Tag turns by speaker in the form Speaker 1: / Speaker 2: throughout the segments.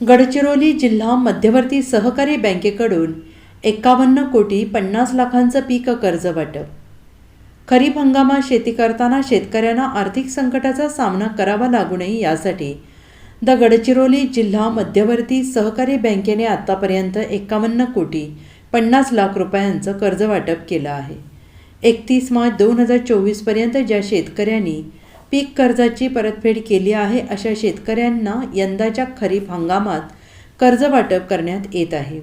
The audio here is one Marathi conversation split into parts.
Speaker 1: गडचिरोली जिल्हा मध्यवर्ती सहकारी बँकेकडून एकावन्न कोटी पन्नास लाखांचं पीक कर्ज वाटप. खरीप हंगामात शेती करताना शेतकऱ्यांना आर्थिक संकटाचा सामना करावा लागू नये यासाठी द गडचिरोली जिल्हा मध्यवर्ती सहकारी बँकेने आतापर्यंत एकावन्न कोटी पन्नास लाख रुपयांचं कर्ज वाटप केलं आहे. एकतीस मार्च दोन हजार चोवीसपर्यंत ज्या शेतकऱ्यांनी पीक कर्जाची परतफेड केली आहे अशा शेतकऱ्यांना यंदाच्या खरीप हंगामात कर्ज वाटप करण्यात येत आहे.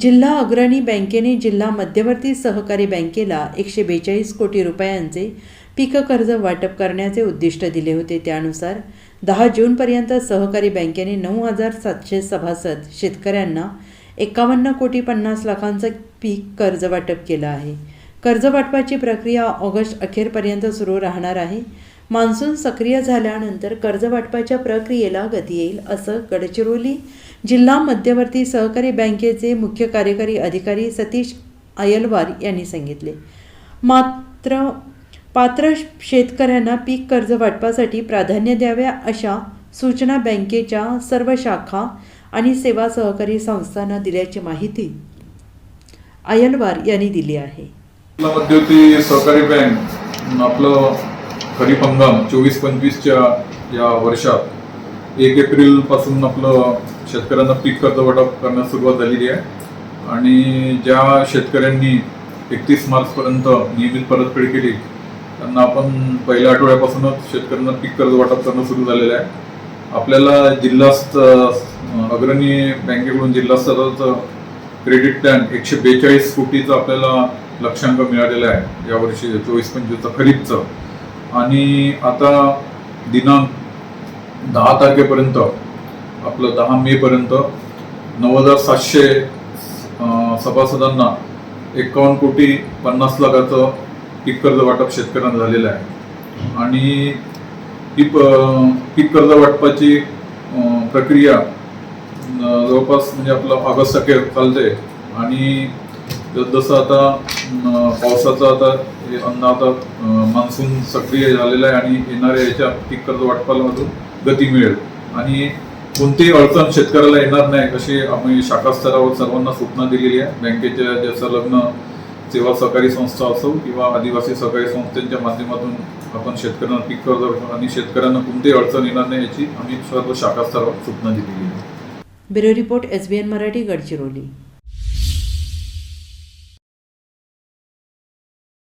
Speaker 1: जिल्हा अग्रणी बँकेने जिल्हा मध्यवर्ती सहकारी बँकेला एकशे बेचाळीस कोटी रुपयांचे पीक कर्ज वाटप करण्याचे उद्दिष्ट दिले होते. त्यानुसार दहा जूनपर्यंत सहकारी बँकेने नऊ हजार सातशे सभासद शेतकऱ्यांना एकावन्न कोटी पन्नास लाखांचं पीक कर्ज वाटप केलं आहे. कर्ज वाटपाची प्रक्रिया ऑगस्ट अखेरपर्यंत सुरू राहणार आहे. मान्सून सक्रिय झाल्यानंतर कर्ज वाटपाच्या प्रक्रियेला गती येईल असं गडचिरोली जिल्हा मध्यवर्ती सहकारी बँकेचे मुख्य कार्यकारी अधिकारी सतीश अयलवार यांनी सांगितले. मात्र पात्र शेतकऱ्यांना पीक कर्ज वाटपासाठी प्राधान्य द्याव्या अशा सूचना बँकेच्या सर्व शाखा आणि सेवा सहकारी संस्थांना दिल्याची माहिती अयलवार यांनी दिली आहे.
Speaker 2: मध्यवर्ती सहकारी बँक आपलं खरीप हंगाम चोवीस पंचवीसच्या या वर्षात एक एप्रिलपासून आपलं शेतकऱ्यांना पीक कर्ज वाटप करण्यास सुरुवात झालेली आहे. आणि ज्या शेतकऱ्यांनी एकतीस मार्चपर्यंत नियमित परतफेड केली त्यांना आपण पहिल्या आठवड्यापासूनच शेतकऱ्यांना पीक कर्ज वाटप करणं सुरू झालेलं आहे. आपल्याला जिल्हास्त अग्रणी बँकेकडून जिल्हा स्तराचं क्रेडिट प्लॅन एकशे बेचाळीस कोटीचं आपल्याला लक्षांक मिळालेला आहे. यावर्षी चोवीस पंचवीसचं खरीपचं. आणि आता दिनांक दहा तारखेपर्यंत आपलं दहा मेपर्यंत नऊ हजार सातशे सभासदांना एकावन्न कोटी पन्नास लाखाचं पीक कर्ज वाटप शेतकऱ्यांना झालेलं आहे. आणि ही प- पीक कर्ज वाटपाची प्रक्रिया जवळपास म्हणजे आपलं ऑगस्ट अखेर चालते. आणि जसं आता पावसाचा पावसाचं आता हे अन्न आता मान्सून सक्रिय झालेलं आहे आणि येणाऱ्या याच्या पीक कर्ज वाटपाला मधून गती मिळेल. आणि कोणतीही अडचण शेतकऱ्याला येणार नाही अशी आम्ही शाखा स्तरावर सर्वांना सूचना दिलेली आहे. बँकेच्या ज्या संलग्न सेवा सहकारी संस्था असो किंवा आदिवासी सहकारी संस्थांच्या माध्यमातून आपण शेतकऱ्यांना पीक कर्ज आणि शेतकऱ्यांना कोणतीही अडचण येणार नाही याची आम्ही सर्व शाखा स्तरावर सूचना दिलेली आहे.
Speaker 1: Bureau report S B N Marathi Gadchiroli.